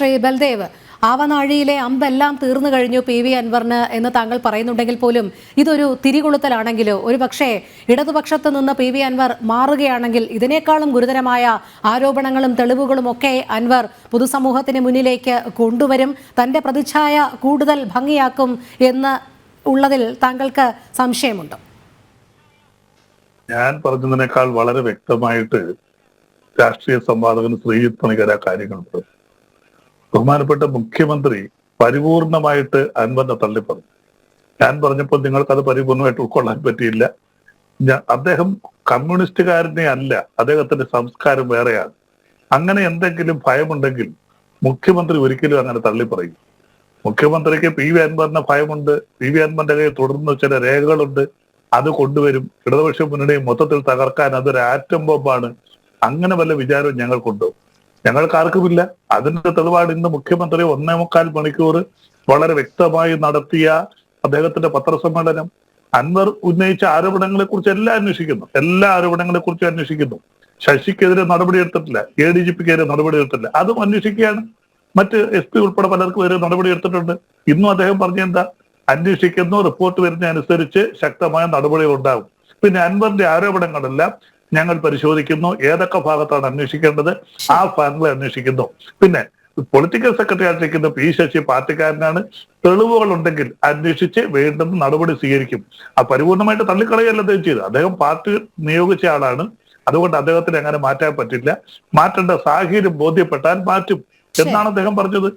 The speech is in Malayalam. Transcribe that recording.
ശ്രീ ബൽദേവ് ആവനാഴിയിലെ അമ്പെല്ലാം തീർന്നു കഴിഞ്ഞു പി വി അൻവറിന് എന്ന് താങ്കൾ പറയുന്നുണ്ടെങ്കിൽ പോലും ഇതൊരു തിരികൊളുത്തലാണെങ്കിലോ ഒരു പക്ഷേ ഇടതുപക്ഷത്ത് നിന്ന് പി വി അൻവർ മാറുകയാണെങ്കിൽ ഇതിനേക്കാളും ഗുരുതരമായ ആരോപണങ്ങളും തെളിവുകളും ഒക്കെ അൻവർ പൊതുസമൂഹത്തിന് മുന്നിലേക്ക് കൊണ്ടുവരും. തന്റെ പ്രതിച്ഛായ കൂടുതൽ ഭംഗിയാക്കും എന്ന് ഉള്ളതിൽ താങ്കൾക്ക് സംശയമുണ്ട്? ഞാൻ പറഞ്ഞതിനേക്കാൾ വളരെ വ്യക്തമായിട്ട് രാഷ്ട്രീയ സംവാദകൻ ശ്രീജിത് കാര്യങ്ങൾ കാര്യങ്ങളുണ്ട് ബഹുമാനപ്പെട്ട മുഖ്യമന്ത്രി പരിപൂർണമായിട്ട് അൻവറിനെ തള്ളിപ്പറഞ്ഞു. ഞാൻ പറഞ്ഞപ്പോൾ നിങ്ങൾക്ക് അത് പരിപൂർണമായിട്ട് ഉൾക്കൊള്ളാൻ പറ്റിയില്ല. അദ്ദേഹം കമ്മ്യൂണിസ്റ്റുകാരനെ അല്ല അദ്ദേഹത്തിന്റെ സംസ്കാരം വേറെയാണ്. അങ്ങനെ എന്തെങ്കിലും ഭയമുണ്ടെങ്കിൽ മുഖ്യമന്ത്രി ഒരിക്കലും അങ്ങനെ തള്ളിപ്പറയും. മുഖ്യമന്ത്രിക്ക് പി വി അൻവറിന് ഭയമുണ്ട് പി വി അൻവറിന്റെ കയ്യിൽ തുടർന്ന് ചില രേഖകളുണ്ട് അത് കൊണ്ടുവരും. ഇടതുപക്ഷ മുന്നണി മൊത്തത്തിൽ തകർക്കാൻ അതൊരു ആറ്റം ബോംബാണ്. അങ്ങനെ വല്ല വിചാരവും ഞങ്ങൾക്കുണ്ടോ? ഞങ്ങൾക്ക് ആർക്കുമില്ല അതിന്റെ തെളിവാണ് ഇന്ന് മുഖ്യമന്ത്രി ഒന്നേ മുക്കാൽ മണിക്കൂർ വളരെ വ്യക്തമായി നടത്തിയ അദ്ദേഹത്തിന്റെ പത്രസമ്മേളനം. അൻവർ ഉന്നയിച്ച ആരോപണങ്ങളെ കുറിച്ച് എല്ലാം അന്വേഷിക്കുന്നു. എല്ലാ ആരോപണങ്ങളെ കുറിച്ചും അന്വേഷിക്കുന്നു. ശശിക്കെതിരെ നടപടി എടുത്തിട്ടില്ല എ ഡി ജി പിക്കെതിരെ നടപടി എടുത്തിട്ടില്ല അതും അന്വേഷിക്കുകയാണ്. മറ്റ് എസ് പി ഉൾപ്പെടെ പലർക്കും എതിരെ നടപടി എടുത്തിട്ടുണ്ട് ഇന്നും അദ്ദേഹം പറഞ്ഞ എന്താ? അന്വേഷിക്കുന്നു റിപ്പോർട്ട് വരുന്നതനുസരിച്ച് ശക്തമായ നടപടികൾ ഉണ്ടാകും പിന്നെ അൻവറിന്റെ ആരോപണങ്ങളെല്ലാം ഞങ്ങൾ പരിശോധിക്കുന്നു. ഏതൊക്കെ ഭാഗത്താണ് അന്വേഷിക്കേണ്ടത്? ആ ഭാഗങ്ങൾ അന്വേഷിക്കുന്നു. പിന്നെ പൊളിറ്റിക്കൽ സെക്രട്ടറി ആയിട്ടിരിക്കുന്ന പി ശശി പാർട്ടിക്കാരനാണ്. തെളിവുകൾ ഉണ്ടെങ്കിൽ അന്വേഷിച്ച് വേണ്ടുന്ന നടപടി സ്വീകരിക്കും. ആ പരിപൂർണമായിട്ട് തള്ളിക്കളയല്ല അദ്ദേഹം ചെയ്തു അദ്ദേഹം പാർട്ടി നിയോഗിച്ച ആളാണ്. അതുകൊണ്ട് അദ്ദേഹത്തിന് അങ്ങനെ മാറ്റാൻ പറ്റില്ല. മാറ്റേണ്ട സാഹചര്യം ബോധ്യപ്പെട്ടാൽ മാറ്റും. എന്നാണ് അദ്ദേഹം പറഞ്ഞത്.